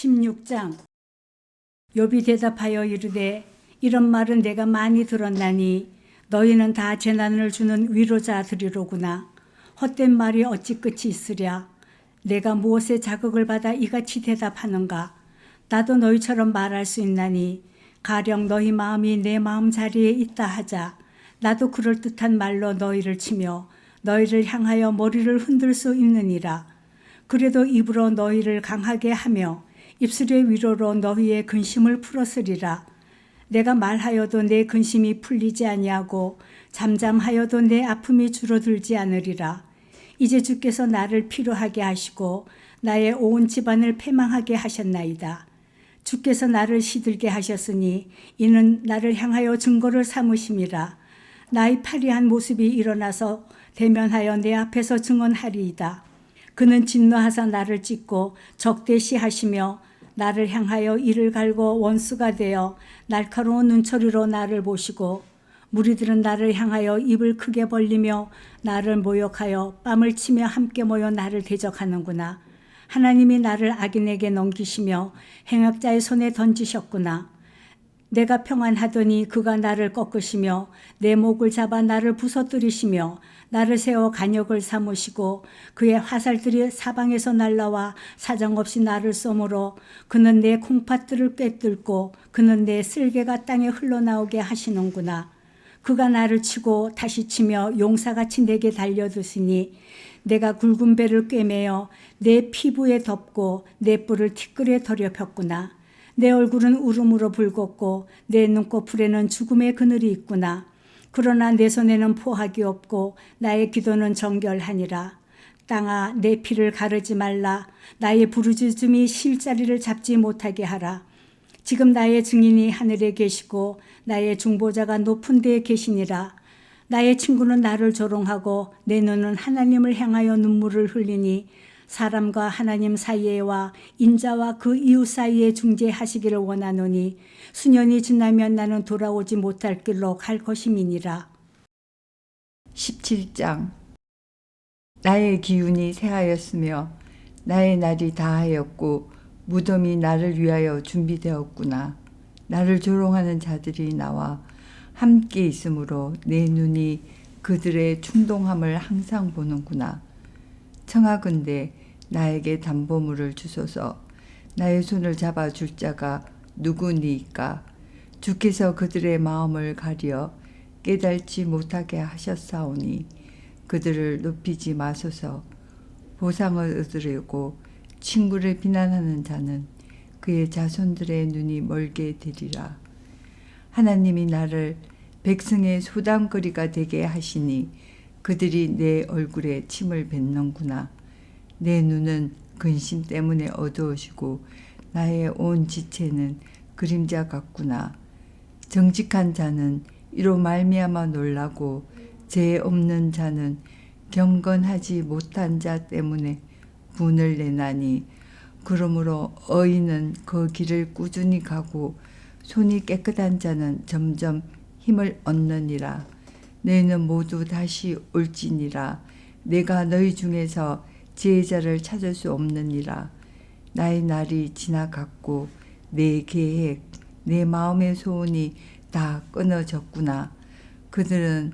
16장. 욥이 대답하여 이르되 이런 말은 내가 많이 들었나니 너희는 다 재난을 주는 위로자들이로구나. 헛된 말이 어찌 끝이 있으랴? 내가 무엇에 자극을 받아 이같이 대답하는가? 나도 너희처럼 말할 수 있나니 가령 너희 마음이 내 마음 자리에 있다 하자. 나도 그럴듯한 말로 너희를 치며 너희를 향하여 머리를 흔들 수 있느니라. 그래도 입으로 너희를 강하게 하며 입술의 위로로 너희의 근심을 풀었으리라. 내가 말하여도 내 근심이 풀리지 아니하고 잠잠하여도 내 아픔이 줄어들지 않으리라. 이제 주께서 나를 피로하게 하시고 나의 온 집안을 패망하게 하셨나이다. 주께서 나를 시들게 하셨으니 이는 나를 향하여 증거를 삼으심이라. 나의 파리한 모습이 일어나서 대면하여 내 앞에서 증언하리이다. 그는 진노하사 나를 찢고 적대시하시며 나를 향하여 이를 갈고 원수가 되어 날카로운 눈초리로 나를 보시고 무리들은 나를 향하여 입을 크게 벌리며 나를 모욕하여 뺨을 치며 함께 모여 나를 대적하는구나. 하나님이 나를 악인에게 넘기시며 행악자의 손에 던지셨구나. 내가 평안하더니 그가 나를 꺾으시며 내 목을 잡아 나를 부서뜨리시며 나를 세워 간역을 삼으시고 그의 화살들이 사방에서 날라와 사정없이 나를 쏘므로 그는 내 콩팥들을 꿰뚫고 그는 내 쓸개가 땅에 흘러나오게 하시는구나. 그가 나를 치고 다시 치며 용사같이 내게 달려드시니 내가 굵은 배를 꿰매어 내 피부에 덮고 내 뿔을 티끌에 더럽혔구나. 내 얼굴은 울음으로 붉었고 내 눈꺼풀에는 죽음의 그늘이 있구나. 그러나 내 손에는 포악이 없고 나의 기도는 정결하니라. 땅아 내 피를 가르지 말라. 나의 부르짖음이 실자리를 잡지 못하게 하라. 지금 나의 증인이 하늘에 계시고 나의 중보자가 높은 데에 계시니라. 나의 친구는 나를 조롱하고 내 눈은 하나님을 향하여 눈물을 흘리니 사람과 하나님 사이에와 인자와 그 이웃 사이에 중재하시기를 원하노니 수년이 지나면 나는 돌아오지 못할 길로 갈 것임이니라. 17장 나의 기운이 새하였으며 나의 날이 다하였고 무덤이 나를 위하여 준비되었구나. 나를 조롱하는 자들이 나와 함께 있으므로 내 눈이 그들의 충동함을 항상 보는구나. 청하건대 나에게 담보물을 주소서. 나의 손을 잡아 줄 자가 누구니까? 주께서 그들의 마음을 가려 깨달지 못하게 하셨사오니 그들을 높이지 마소서. 보상을 얻으려고 친구를 비난하는 자는 그의 자손들의 눈이 멀게 되리라. 하나님이 나를 백성의 소담거리가 되게 하시니 그들이 내 얼굴에 침을 뱉는구나 내 눈은 근심 때문에 어두워지고 나의 온 지체는 그림자 같구나. 정직한 자는 이로 말미암아 놀라고 죄 없는 자는 경건하지 못한 자 때문에 분을 내나니 그러므로 어인은 그 길을 꾸준히 가고 손이 깨끗한 자는 점점 힘을 얻느니라. 너희는 모두 다시 올지니라. 내가 너희 중에서 지혜자를 찾을 수 없느니라. 나의 날이 지나갔고 내 계획, 내 마음의 소원이 다 끊어졌구나. 그들은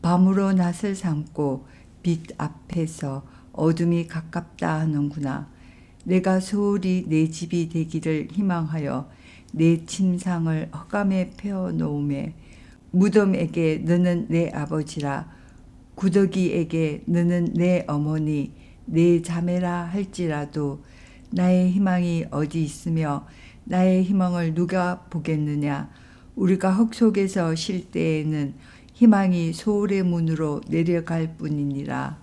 밤으로 낯을 삼고 빛 앞에서 어둠이 가깝다 하는구나. 내가 소홀히 내 집이 되기를 희망하여 내 침상을 허감에 펴 놓음에 무덤에게 너는 내 아버지라 구더기에게 너는 내 어머니 내 자매라 할지라도 나의 희망이 어디 있으며 나의 희망을 누가 보겠느냐? 우리가 흙 속에서 쉴 때에는 희망이 소울의 문으로 내려갈 뿐이니라.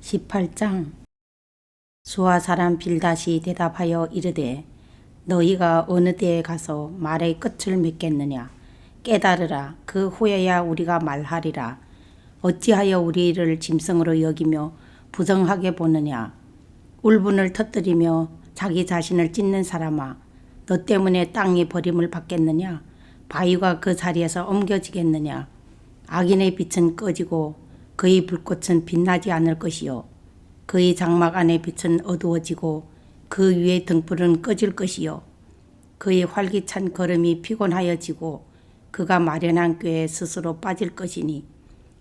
18장. 수아 사람 빌다시 대답하여 이르되 너희가 어느 때에 가서 말의 끝을 맺겠느냐? 깨달으라. 그 후에야 우리가 말하리라. 어찌하여 우리를 짐승으로 여기며 부정하게 보느냐. 울분을 터뜨리며 자기 자신을 찢는 사람아 너 때문에 땅이 버림을 받겠느냐. 바위가 그 자리에서 옮겨지겠느냐. 악인의 빛은 꺼지고 그의 불꽃은 빛나지 않을 것이요. 그의 장막 안의 빛은 어두워지고 그 위의 등불은 꺼질 것이요. 그의 활기찬 걸음이 피곤하여지고 그가 마련한 꾀에 스스로 빠질 것이니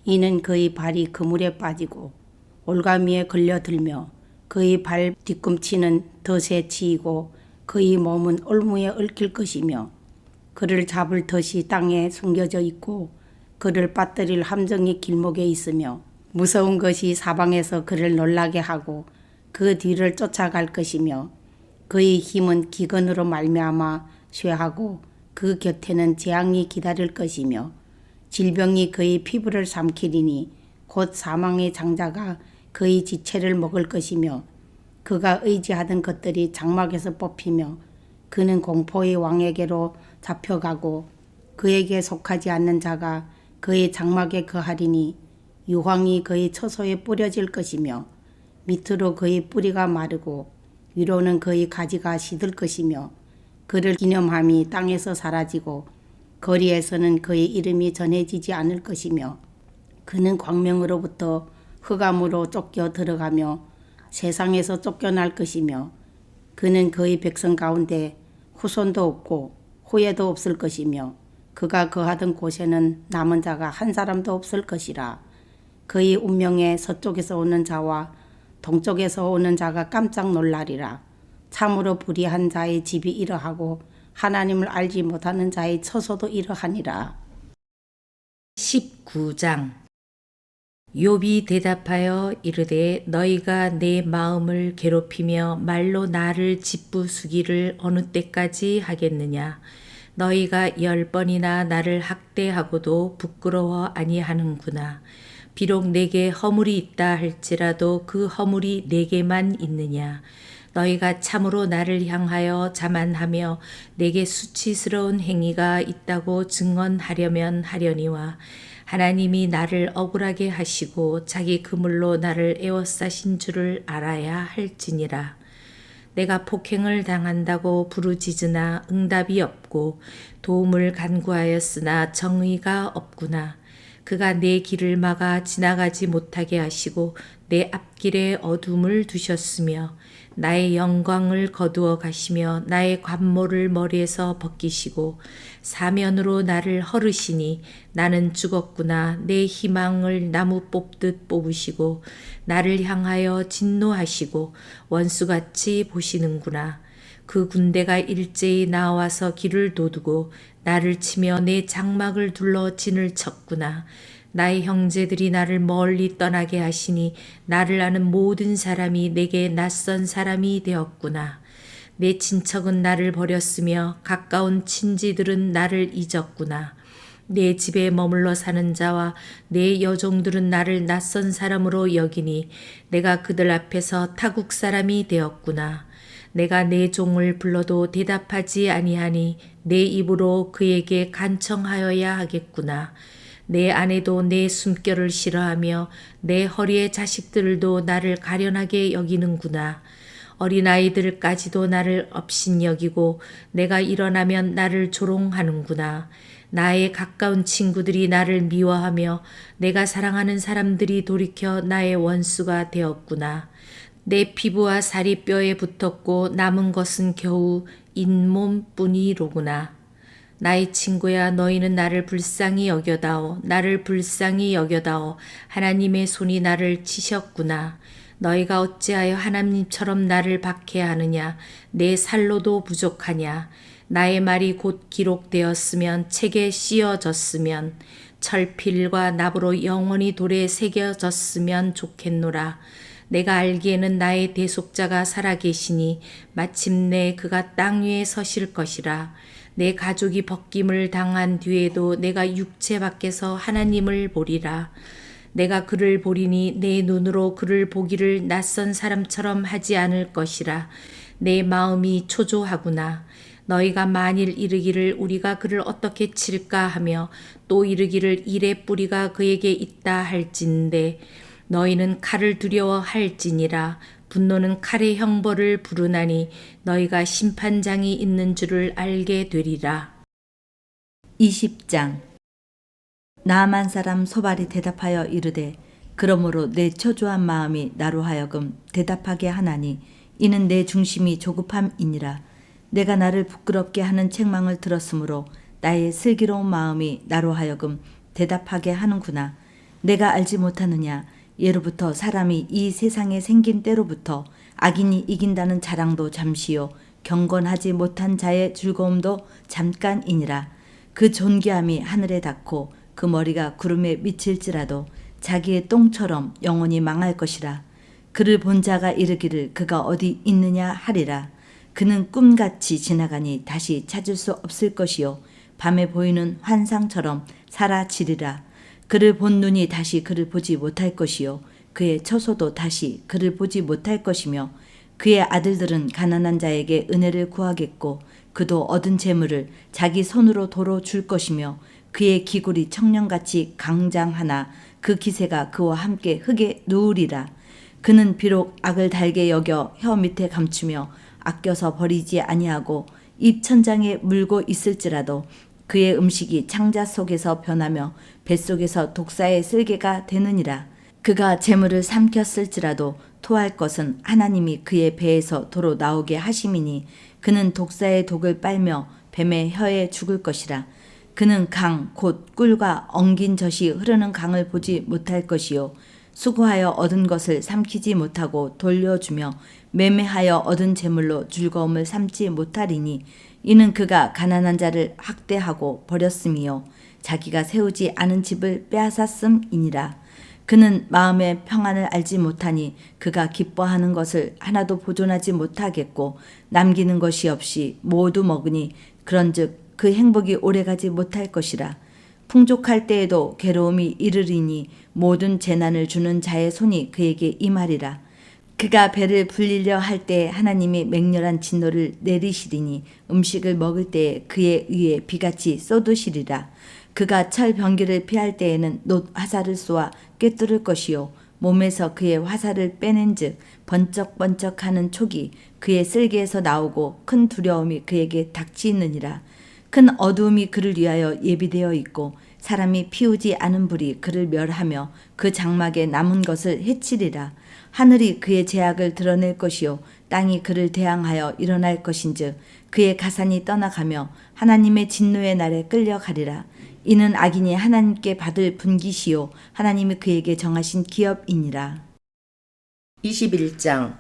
이는 그의 발이 그물에 빠지고 올가미에 걸려들며 그의 발 뒤꿈치는 덫에 치이고 그의 몸은 올무에 얽힐 것이며 그를 잡을 덫이 땅에 숨겨져 있고 그를 빠뜨릴 함정이 길목에 있으며 무서운 것이 사방에서 그를 놀라게 하고 그 뒤를 쫓아갈 것이며 그의 힘은 기근으로 말미암아 쇠하고 그 곁에는 재앙이 기다릴 것이며 질병이 그의 피부를 삼키리니 곧 사망의 장자가 그의 지체를 먹을 것이며 그가 의지하던 것들이 장막에서 뽑히며 그는 공포의 왕에게로 잡혀가고 그에게 속하지 않는 자가 그의 장막에 거하리니 유황이 그의 처소에 뿌려질 것이며 밑으로 그의 뿌리가 마르고 위로는 그의 가지가 시들 것이며 그를 기념함이 땅에서 사라지고 거리에서는 그의 이름이 전해지지 않을 것이며 그는 광명으로부터 흑암으로 쫓겨 들어가며 세상에서 쫓겨날 것이며 그는 그의 백성 가운데 후손도 없고 후예도 없을 것이며 그가 거하던 곳에는 남은 자가 한 사람도 없을 것이라. 그의 운명에 서쪽에서 오는 자와 동쪽에서 오는 자가 깜짝 놀라리라. 참으로 불의한 자의 집이 이러하고 하나님을 알지 못하는 자의 처소도 이러하니라. 19장 욥이 대답하여 이르되 너희가 내 마음을 괴롭히며 말로 나를 짓부수기를 어느 때까지 하겠느냐? 너희가 열 번이나 나를 학대하고도 부끄러워 아니하는구나. 비록 내게 허물이 있다 할지라도 그 허물이 내게만 있느냐? 너희가 참으로 나를 향하여 자만하며 내게 수치스러운 행위가 있다고 증언하려면 하려니와 하나님이 나를 억울하게 하시고 자기 그물로 나를 에워싸신 줄을 알아야 할지니라. 내가 폭행을 당한다고 부르짖으나 응답이 없고 도움을 간구하였으나 정의가 없구나. 그가 내 길을 막아 지나가지 못하게 하시고 내 앞길에 어둠을 두셨으며 나의 영광을 거두어 가시며 나의 관모를 머리에서 벗기시고 사면으로 나를 헐으시니 나는 죽었구나 내 희망을 나무 뽑듯 뽑으시고 나를 향하여 진노하시고 원수같이 보시는구나 그 군대가 일제히 나와서 길을 도두고 나를 치며 내 장막을 둘러 진을 쳤구나. 나의 형제들이 나를 멀리 떠나게 하시니 나를 아는 모든 사람이 내게 낯선 사람이 되었구나. 내 친척은 나를 버렸으며 가까운 친지들은 나를 잊었구나. 내 집에 머물러 사는 자와 내 여종들은 나를 낯선 사람으로 여기니 내가 그들 앞에서 타국 사람이 되었구나. 내가 내 종을 불러도 대답하지 아니하니 내 입으로 그에게 간청하여야 하겠구나. 내 아내도 내 숨결을 싫어하며 내 허리의 자식들도 나를 가련하게 여기는구나. 어린아이들까지도 나를 업신여기고 내가 일어나면 나를 조롱하는구나. 나의 가까운 친구들이 나를 미워하며 내가 사랑하는 사람들이 돌이켜 나의 원수가 되었구나. 내 피부와 살이 뼈에 붙었고 남은 것은 겨우 잇몸뿐이로구나. 나의 친구야 너희는 나를 불쌍히 여겨다오 나를 불쌍히 여겨다오 하나님의 손이 나를 치셨구나. 너희가 어찌하여 하나님처럼 나를 박해하느냐 내 살로도 부족하냐 나의 말이 곧 기록되었으면 책에 씌어졌으면 철필과 납으로 영원히 돌에 새겨졌으면 좋겠노라. 내가 알기에는 나의 대속자가 살아계시니 마침내 그가 땅 위에 서실 것이라. 내 가족이 벗김을 당한 뒤에도 내가 육체 밖에서 하나님을 보리라. 내가 그를 보리니 내 눈으로 그를 보기를 낯선 사람처럼 하지 않을 것이라. 내 마음이 초조하구나. 너희가 만일 이르기를 우리가 그를 어떻게 칠까 하며 또 이르기를 일의 뿌리가 그에게 있다 할진대 너희는 칼을 두려워할지니라 분노는 칼의 형벌을 부르나니 너희가 심판장이 있는 줄을 알게 되리라 20장 나만 사람 소발이 대답하여 이르되 그러므로 내 초조한 마음이 나로 하여금 대답하게 하나니 이는 내 중심이 조급함이니라. 내가 나를 부끄럽게 하는 책망을 들었으므로 나의 슬기로운 마음이 나로 하여금 대답하게 하는구나. 내가 알지 못하느냐. 예로부터 사람이 이 세상에 생긴 때로부터 악인이 이긴다는 자랑도 잠시요. 경건하지 못한 자의 즐거움도 잠깐이니라. 그 존귀함이 하늘에 닿고 그 머리가 구름에 미칠지라도 자기의 똥처럼 영원히 망할 것이라. 그를 본 자가 이르기를 그가 어디 있느냐 하리라. 그는 꿈같이 지나가니 다시 찾을 수 없을 것이요. 밤에 보이는 환상처럼 사라지리라. 그를 본 눈이 다시 그를 보지 못할 것이요. 그의 처소도 다시 그를 보지 못할 것이며 그의 아들들은 가난한 자에게 은혜를 구하겠고 그도 얻은 재물을 자기 손으로 도로 줄 것이며 그의 기골이 청년같이 강장하나 그 기세가 그와 함께 흙에 누우리라. 그는 비록 악을 달게 여겨 혀 밑에 감추며 아껴서 버리지 아니하고 입 천장에 물고 있을지라도 그의 음식이 창자 속에서 변하며 뱃속에서 독사의 쓸개가 되느니라. 그가 재물을 삼켰을지라도 토할 것은 하나님이 그의 배에서 도로 나오게 하심이니 그는 독사의 독을 빨며 뱀의 혀에 죽을 것이라. 그는 강, 곧 꿀과 엉긴 젖이 흐르는 강을 보지 못할 것이요. 수고하여 얻은 것을 삼키지 못하고 돌려주며 매매하여 얻은 재물로 즐거움을 삼지 못하리니 이는 그가 가난한 자를 학대하고 버렸음이요. 자기가 세우지 않은 집을 빼앗았음이니라. 그는 마음의 평안을 알지 못하니 그가 기뻐하는 것을 하나도 보존하지 못하겠고 남기는 것이 없이 모두 먹으니 그런즉 그 행복이 오래가지 못할 것이라. 풍족할 때에도 괴로움이 이르리니 모든 재난을 주는 자의 손이 그에게 임하리라. 그가 배를 불리려 할 때 하나님이 맹렬한 진노를 내리시리니 음식을 먹을 때에 그의 위에 비같이 쏟으시리라. 그가 철 병기를 피할 때에는 놋 화살을 쏘아 꿰뚫을 것이요 몸에서 그의 화살을 빼낸즉 번쩍번쩍하는 촉이 그의 쓸개에서 나오고 큰 두려움이 그에게 닥치느니라. 큰 어두움이 그를 위하여 예비되어 있고 사람이 피우지 않은 불이 그를 멸하며 그 장막에 남은 것을 해치리라. 하늘이 그의 제약을 드러낼 것이요 땅이 그를 대항하여 일어날 것인즉 그의 가산이 떠나가며 하나님의 진노의 날에 끌려가리라. 이는 악인이 하나님께 받을 분기시요 하나님이 그에게 정하신 기업이니라. 21장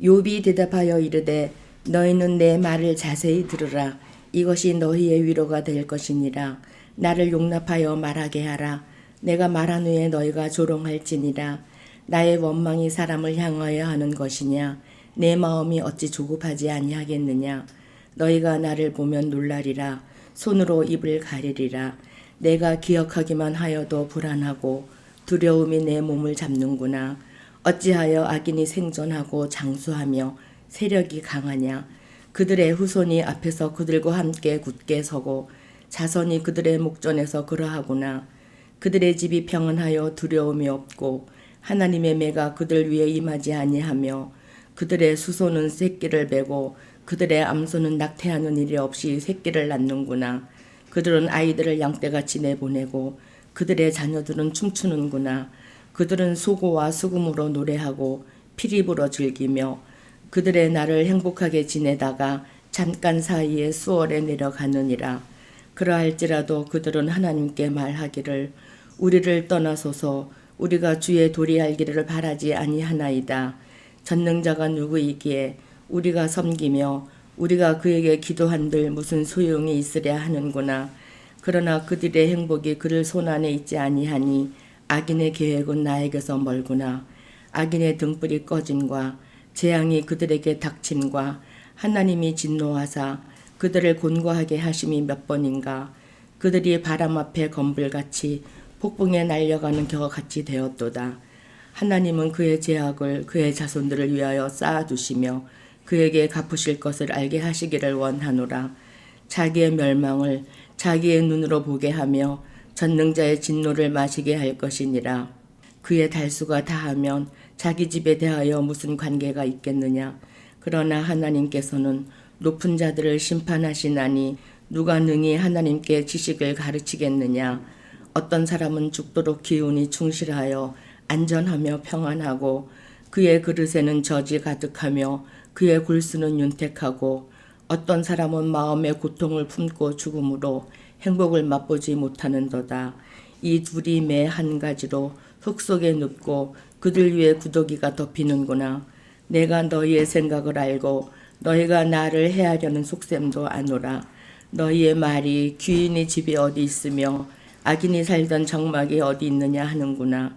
욥이 대답하여 이르되 너희는 내 말을 자세히 들으라 이것이 너희의 위로가 될 것이니라 나를 용납하여 말하게 하라. 내가 말한 후에 너희가 조롱할지니라. 나의 원망이 사람을 향하여 하는 것이냐? 내 마음이 어찌 조급하지 아니하겠느냐? 너희가 나를 보면 놀라리라. 손으로 입을 가리리라. 내가 기억하기만 하여도 불안하고 두려움이 내 몸을 잡는구나. 어찌하여 악인이 생존하고 장수하며 세력이 강하냐? 그들의 후손이 앞에서 그들과 함께 굳게 서고 자손이 그들의 목전에서 그러하구나. 그들의 집이 평안하여 두려움이 없고 하나님의 매가 그들 위에 임하지 아니하며 그들의 수소는 새끼를 베고 그들의 암소는 낙태하는 일이 없이 새끼를 낳는구나. 그들은 아이들을 양떼같이 내보내고 그들의 자녀들은 춤추는구나. 그들은 소고와 수금으로 노래하고 피리 불어 즐기며 그들의 날을 행복하게 지내다가 잠깐 사이에 수월에 내려가느니라. 그러할지라도 그들은 하나님께 말하기를 우리를 떠나소서 우리가 주의 도리할 길을 바라지 아니하나이다. 전능자가 누구이기에 우리가 섬기며 우리가 그에게 기도한들 무슨 소용이 있으랴 하는구나. 그러나 그들의 행복이 그를 손안에 있지 아니하니 악인의 계획은 나에게서 멀구나. 악인의 등불이 꺼짐과 재앙이 그들에게 닥침과 하나님이 진노하사 그들을 곤고하게 하심이 몇 번인가. 그들이 바람 앞에 검불같이 폭풍에 날려가는 겨같이 되었도다. 하나님은 그의 제약을 그의 자손들을 위하여 쌓아두시며 그에게 갚으실 것을 알게 하시기를 원하노라. 자기의 멸망을 자기의 눈으로 보게 하며 전능자의 진노를 마시게 할 것이니라. 그의 달수가 다하면 자기 집에 대하여 무슨 관계가 있겠느냐. 그러나 하나님께서는 높은 자들을 심판하시나니 누가 능히 하나님께 지식을 가르치겠느냐. 어떤 사람은 죽도록 기운이 충실하여 안전하며 평안하고 그의 그릇에는 젖이 가득하며 그의 굴수는 윤택하고 어떤 사람은 마음의 고통을 품고 죽음으로 행복을 맛보지 못하는도다. 이 둘이 매 한 가지로 흙 속에 눕고 그들 위에 구더기가 덮이는구나. 내가 너희의 생각을 알고 너희가 나를 해하려는 속셈도 아노라. 너희의 말이 귀인이 집이 어디 있으며 악인이 살던 장막이 어디 있느냐 하는구나.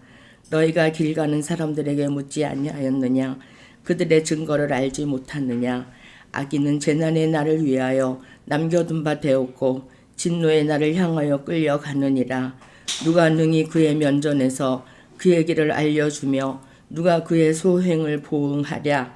너희가 길 가는 사람들에게 묻지 아니하였느냐? 그들의 증거를 알지 못하느냐? 악인은 재난의 날을 위하여 남겨둔 바 되었고 진노의 날을 향하여 끌려가느니라. 누가 능히 그의 면전에서 그의 길을 알려주며 누가 그의 소행을 보응하랴?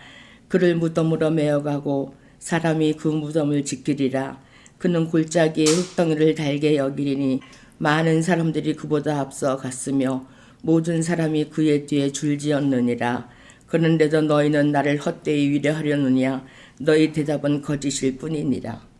그를 무덤으로 메어가고 사람이 그 무덤을 지키리라. 그는 골짜기에 흙덩이를 달게 여기리니 많은 사람들이 그보다 앞서 갔으며 모든 사람이 그의 뒤에 줄지었느니라. 그런데도 너희는 나를 헛되이 위려하려느냐? 너희 대답은 거짓일 뿐이니라.